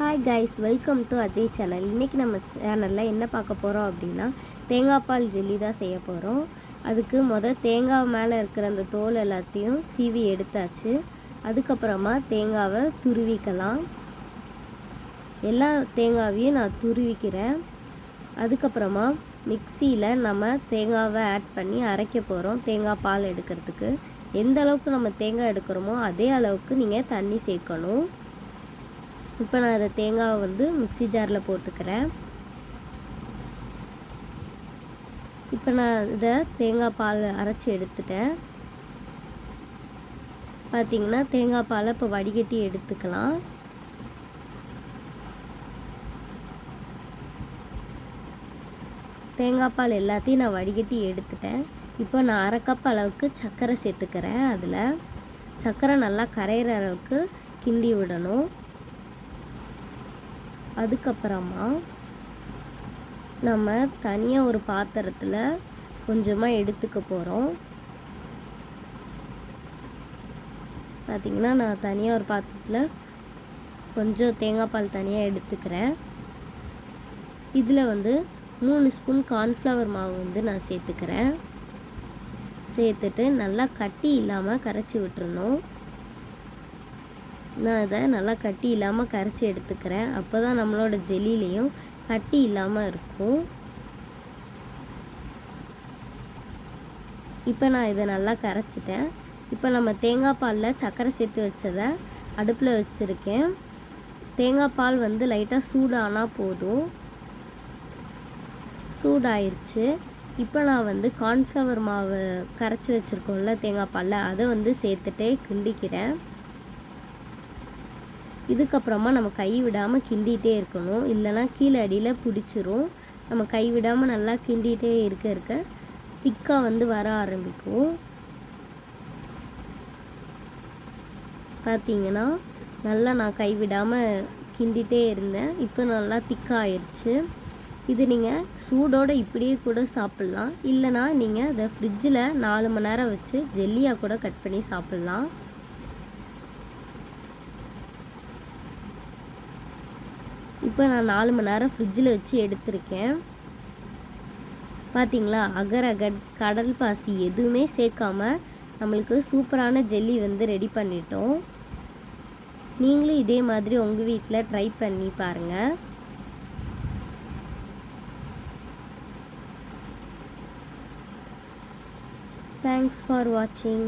Hi guys welcome to Ajay channel இன்றைக்கி நம்ம சேனலில் என்ன பார்க்க போகிறோம் அப்படின்னா தேங்காய் பால் ஜெல்லி தான் செய்ய போகிறோம் அதுக்கு மொதல் தேங்காய் மேலே இருக்கிற அந்த தோல் எல்லாத்தையும் சீவி எடுத்தாச்சு. அதுக்கப்புறமா தேங்காவை துருவிக்கலாம். எல்லா தேங்காவையும் நான் துருவிக்கிறேன். அதுக்கப்புறமா மிக்சியில் நம்ம தேங்காவை ஆட் பண்ணி அரைக்க போகிறோம் தேங்காய் பால் எடுக்கிறதுக்கு. எந்த அளவுக்கு நம்ம தேங்காய் எடுக்கிறோமோ அதே அளவுக்கு நீங்கள் தண்ணி சேர்க்கணும். இப்போ நான் அதை தேங்காவை வந்து மிக்ஸி ஜாரில் போட்டுக்கிறேன். இப்போ நான் இதை தேங்காய் பால் அரைச்சி எடுத்துட்டேன். பார்த்தீங்கன்னா தேங்காய் பாலை இப்போ வடிகட்டி எடுத்துக்கலாம். தேங்காய் பால் எல்லாத்தையும் நான் வடிகட்டி எடுத்துட்டேன். இப்போ நான் அரை கப் அளவுக்கு சர்க்கரை சேர்த்துக்கிறேன் அதில். சர்க்கரை நல்லா கரையிற அளவுக்கு கிண்டி விடணும். அதுக்கப்புறமா நம்ம தனியாக ஒரு பாத்திரத்தில் கொஞ்சமாக எடுத்துக்க போகிறோம் பார்த்திங்கன்னா நான் தனியாக ஒரு பாத்திரத்தில் கொஞ்சம் தேங்காய் பால் தனியாக எடுத்துக்கிறேன். இதில் வந்து மூணு ஸ்பூன் கார்ன்ஃப்ளவர் மாவு வந்து நான் சேர்த்துக்கிறேன். சேர்த்துட்டு நல்லா கட்டி இல்லாமல் கரைச்சி விட்டுறணும். நான் இதை நல்லா கட்டி இல்லாமல் கரைச்சி எடுத்துக்கிறேன். அப்போ தான் நம்மளோட ஜெல்லிலையும் கட்டி இல்லாமல் இருக்கும். இப்போ நான் இதை நல்லா கரைச்சிட்டேன். இப்போ நம்ம தேங்காய் பாலில் சர்க்கரை சேர்த்து வச்சதை அடுப்பில் வச்சுருக்கேன். தேங்காய் பால் வந்து லைட்டாக சூடானால் போதும். சூடாயிருச்சு. இப்போ நான் வந்து கார்ன்ஃப்ளவர் மாவு கரைச்சி வச்சுருக்கோம்ல தேங்காய் பாலில் அதை வந்து சேர்த்துட்டே கிண்டிக்கிறேன். இதுக்கப்புறமா நம்ம கை விடாமல் கிண்டிகிட்டே இருக்கணும். இல்லைனா கீழே அடியில் பிடிச்சிரும். நம்ம கை விடாமல் நல்லா கிண்டிகிட்டே இருக்க இருக்க திக்காக வந்து வர ஆரம்பிக்கும். பார்த்தீங்கன்னா நல்லா நான் கை விடாமல் கிண்டிகிட்டே இருந்தேன். இப்போ நல்லா திக்காயிருச்சு இது நீங்கள் சூடோடு இப்படியே கூட சாப்பிட்லாம். இல்லைனா நீங்கள் அதை ஃப்ரிட்ஜில் நாலு மணி நேரம் வச்சு ஜெல்லியாக கூட கட் பண்ணி சாப்பிட்லாம். இப்போ நான் நாலு மணி நேரம் ஃப்ரிட்ஜில் வச்சு எடுத்திருக்கேன். பார்த்தீங்களா அகர் அகர் கடல் பாசி எதுவுமே சேர்க்காம நம்மளுக்கு சூப்பரான ஜெல்லி வந்து ரெடி பண்ணிட்டோம். நீங்களும் இதே மாதிரி உங்கள் வீட்டில் ட்ரை பண்ணி பாருங்கள் தேங்க்ஸ் ஃபார் வாட்சிங்